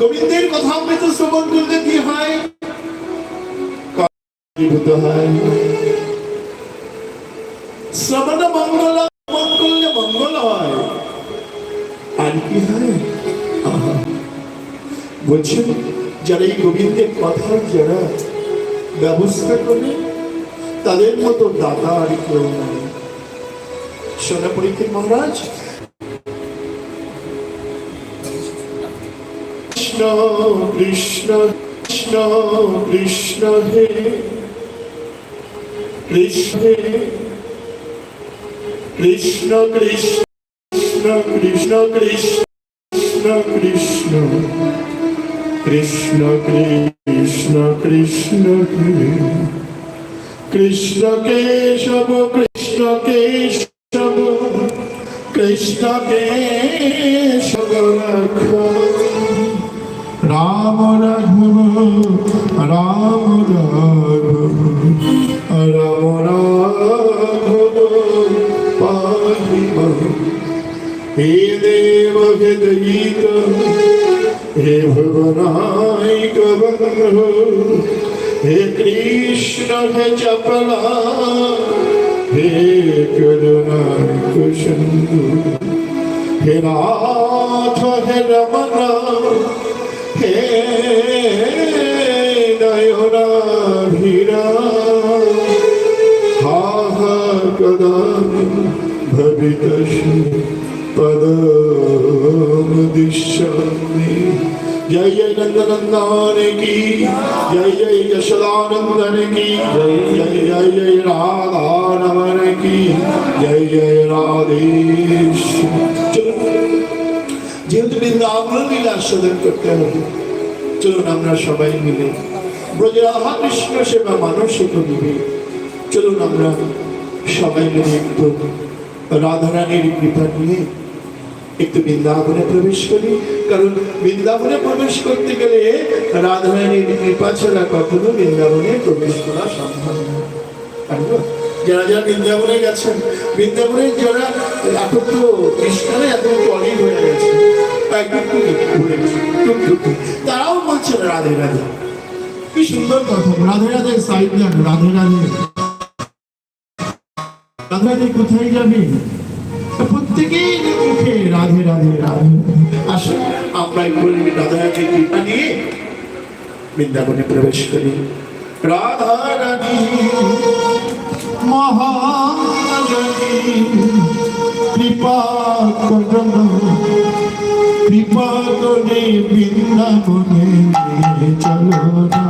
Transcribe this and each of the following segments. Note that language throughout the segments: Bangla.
গোবিন্দের কথা অমৃত শ্রবণ করলে কি হয় হয়। শ্রবণ মঙ্গল করলে মঙ্গল হয়। আর কি হয়? বলছেন, যারা এই গোবিন্দের কথার যারা ব্যবস্থা করে, তাদের মতো দাদা আর কেউ নাই। সোনা পরীক্ষিত মহারাজ কৃষ্ণ কৃষ্ণ কৃষ্ণ কৃষ্ণ হে। Krishna Krishna Krishna Krishna Krishna Krishna Krishna. Krishna Krishna Krishna Keshab Krishna Keshab Krishna Keshab şarkı çapralar Bir gölüne düşündüm Hilat ve helmana Hey dayora hira Ha ha kadar Bhavitaşni Padam Dishani Jai Jai Nandanandani Ki Jai Jai Sadanandan জয় जय जय जय राधा रमन জয় जय जय राधेश যেহেতু বৃন্দাবন লীলা আস্বাদন করতে হবে চলুন আমরা সবাই মিলে ব্রজ রাধা কৃষ্ণ সেবা মানসিক বিবেক চলুন আমরা সবাই মিলে একটু রাধারানীর কৃপা নিয়ে একটু বৃন্দাবনে প্রবেশ করি। কারণ বৃন্দাবনে প্রবেশ করতে গেলে রাধারানীর কৃপা ছাড়া কখনো বৃন্দাবনে প্রবেশ করা সম্ভব না? যারা যারা বৃন্দাবনে গেছেন, বৃন্দাবনে যারা এখন তো কৃষ্ণারে এত টলি হয়ে গেছে। তারাও বলছেন, রাধে রাধে। কি সুন্দর কথা, রাধে রাধে, সাইড রাধে রাধে। রাধে রাধে, কোথায় যাবে? প্রত্যেকেই মুখে রাধে রাধে রাধে। আসুন, আমরা একটু রাধে রাধে কৃপা নিয়ে বৃন্দাবনে প্রবেশ করি। রাধা রাধী মহারানী, কৃপা কৃপা করে বৃন্দাবনে চলো না।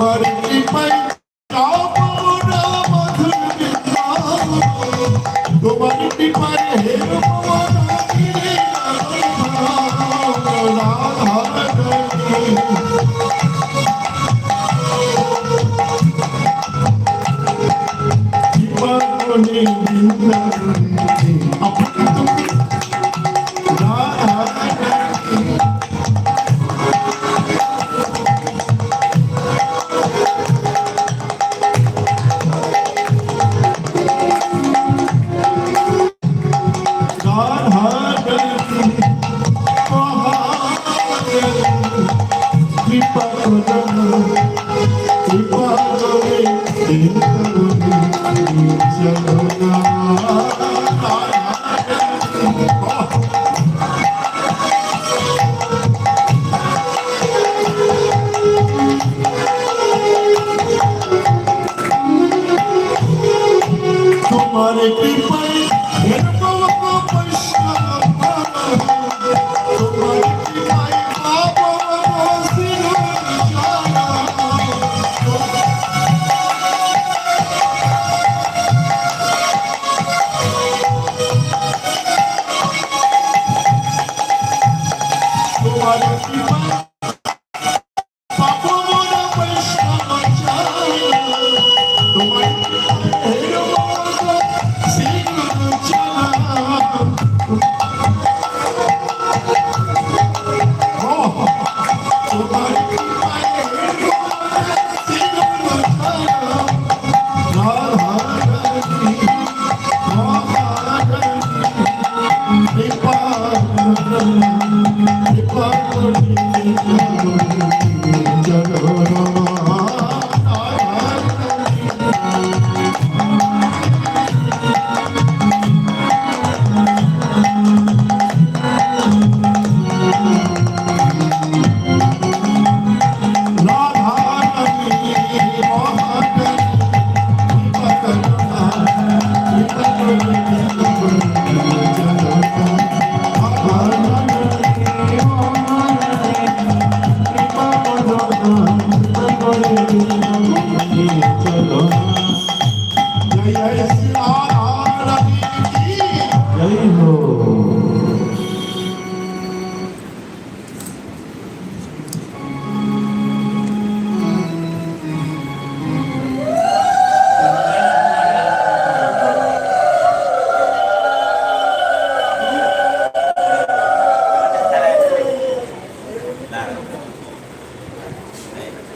তোমার Oh.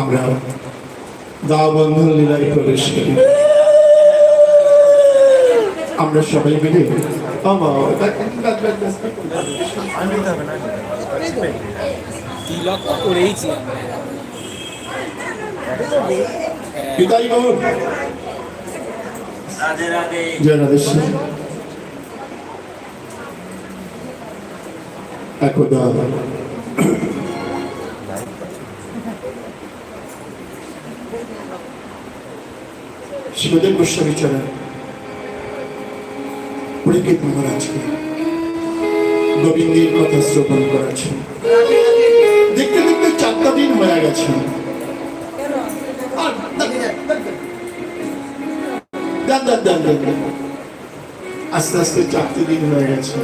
আমরা দা বন্ধন লীলায় প্রবেশ করি। আমরা সবাই মিলে জয় রাধেশ্যাম একদা শিবদেব গোস্বামী চরণ পরীক্ষিত মহারাজকে গোবিন্দের কথা শ্রবণ করাচ্ছেন দেখতে দেখতে চারটা দিন হয়ে গেছে। আস্তে আস্তে চারটে দিন হয়ে গেছে।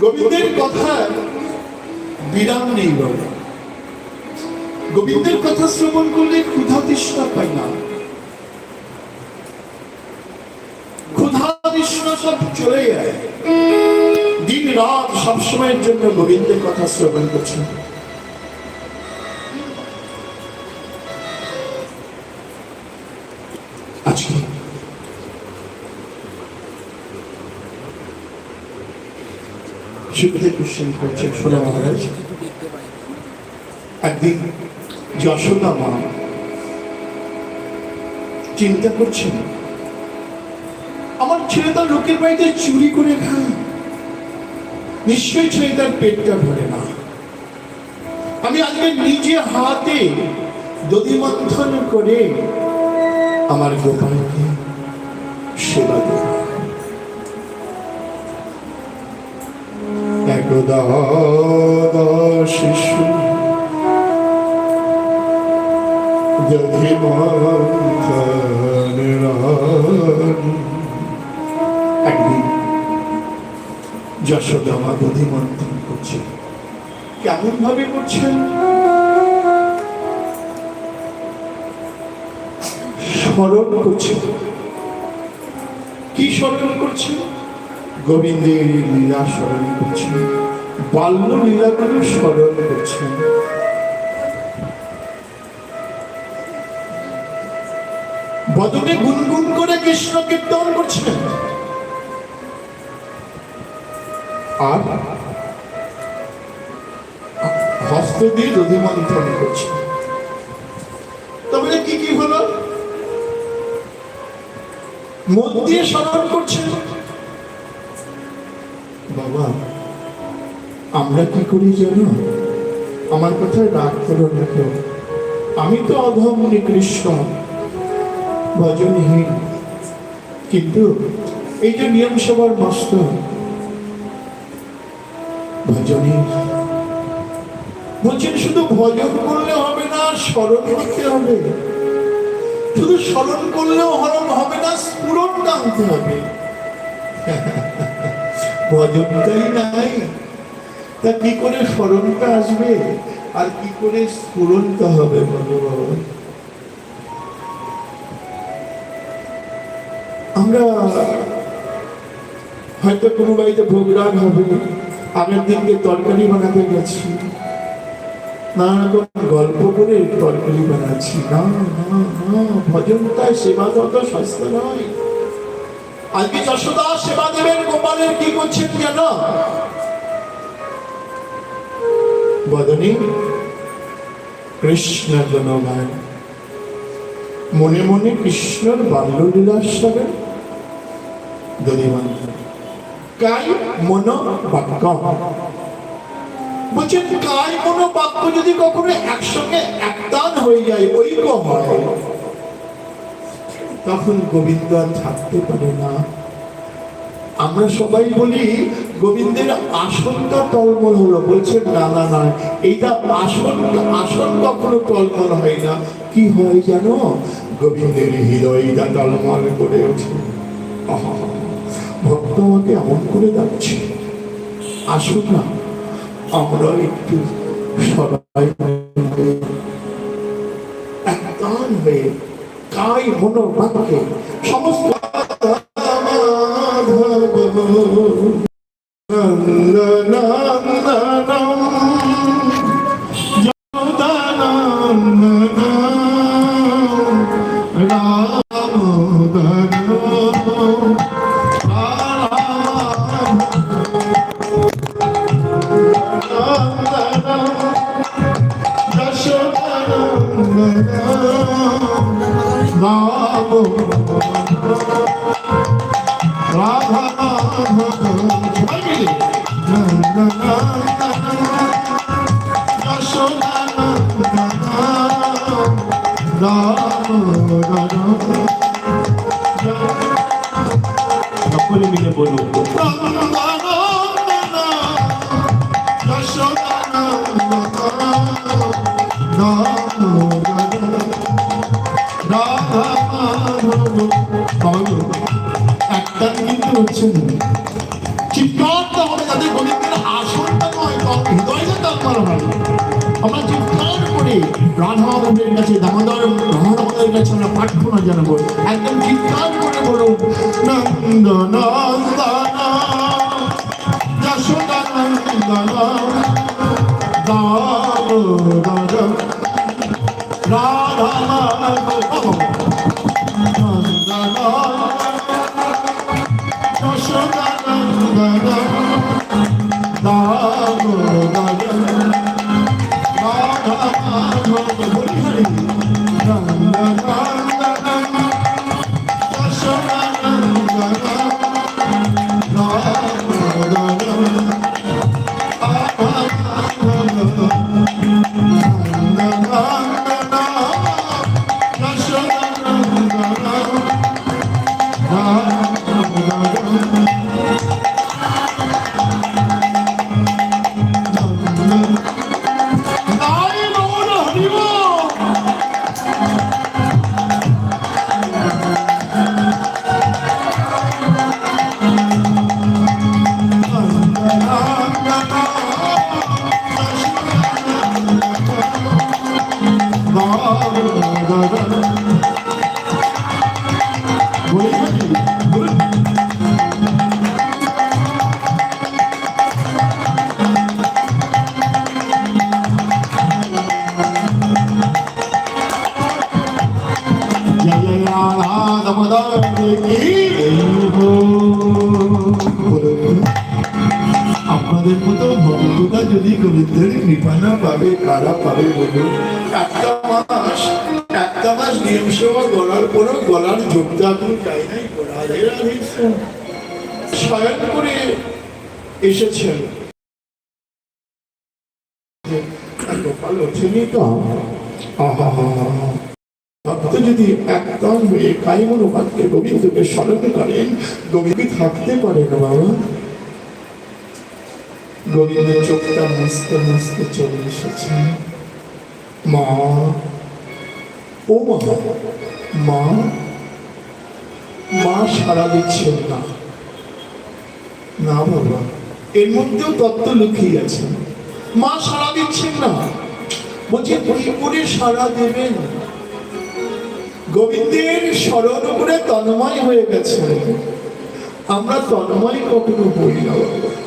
গোবিন্দের কথা বিরাম নেই বাবা গোবিন্দের কথা শ্রবণ করলে ক্ষুধা তৃষ্ণা পাই না। ক্ষুধা তৃষ্ণা সব চলে যায়। দিন রাত সবসময়ের জন্য গোবিন্দের কথা শ্রবণ করছে। আজকে শিবদেব কোশ্চেন করছেন সোনা মহারাজ। একদিন যশোদা মা। চিন্তা করছেন আমার ছেলেটা লোকের বাড়িতে চুরি করে খায়। নিশ্চয়ই ছেলে তার পেটটা ভরে না। আমি আজকে নিজে হাতে দধি মন্থন করে আমার গোপালকে সেবা দেব একদা করছে কেমন ভাবে স্মরণ করছে কি স্মরণ করছে গোবিন্দের লীলা স্মরণ করছে। বাল্য লীলাগুলো স্মরণ করছেন বদনে গুনগুন করে কৃষ্ণ কীর্তন করছেন আর হস্ত দিয়ে মন্থন করছে। তবে কি কি হলো? মন দিয়ে স্মরণ করছেন বাবা, আমরা কি করি জানো? আমার কথায় রাগ করো না কেউ। আমি তো অধম কৃষ্ণ ভজনহীন কিন্তু এই যে নিয়ম সভার মস্ত ভজনহীন বলছেন শুধু ভজন করলে হবে না, স্মরণ করতে হবে। শুধু স্মরণ করলেও হরণ হবে না, স্ফুরণ আনতে হবে। ভজনটাই নাই। তা কি করে স্মরণটা আসবে? আর কি করে স্ফুরণটা হবে বলো বাবা আমরা হয়তো কোনো বাড়িতে ভোগ রাগ হবে, আগের দিনকে তরকারি বানাতে গেছি। নানা রকম গল্প করে তরকারি বানাচ্ছি। না না না ভজনটা সেবা তত সস্তা নয়। আজকে যশোদা সেবা দেবেন, গোপালের কি করছেন কেন? বদনী কৃষ্ণ জনগান মনে মনে কৃষ্ণর বাল্যলীলার সঙ্গে কাই মন বাক্য? বলছেন কায় মন বাক্য যদি কখনো একসঙ্গে একদান হয়ে যায় ঐক্য হয়? তখন গোবিন্দ আর থাকতে পারে না। আমরা সবাই বলি, গোবিন্দের আসনটা টলমল হলো। বলছে না না না, এইটা আসন আসন কখনো টলমল হয় না। কি হয় জানো? গোবিন্দের হৃদয়টা টলমল করে ওঠে। ভক্ত আমাকে এমন করে যাচ্ছে। আসুন না, আমরা একটু সবাই একদান হয়ে কাই হন বাক্যে সমস্ত রাধা সকলে মিলে বলুন একটা কিন্তু হচ্ছে না। চিৎকারটা হবে তাদের গোবিন্দের আসনটা নয় হৃদয়টা তার আমরা চিৎকার করে রাধা মাধবের কাছে দামোদর রাধা মাধবের কাছে আমরা প্রার্থনা জানাব। একদম চিৎকার নন্দনা যশোদা নন্দনা দামোদর কারা পাবে বলুন একটা মাস একটা মাস নিয়ম সেবা গলার গলার কোনো রাধে রাধে স্বয়ং করে এসেছেন। যদি একদম হয়ে কায়ম অনুপাতকে গোবিন্দকে স্মরণ করেন গোবিন্দ থাকতে পারে না বাবা গোবিন্দের চোখটা মুছতে মুছতে চলে এসেছে। মা, ও মা মা মা সারা দিচ্ছেন না। না বাবা, এর মধ্যেও তত্ত্ব লুকিয়ে আছে। মা সারা দিচ্ছেন না। বলছে করে সারা দেবেন গোবিন্দের স্মরণ করে তন্ময় হয়ে গেছে। আমরা তন্ময় কখনো বই না বাবা।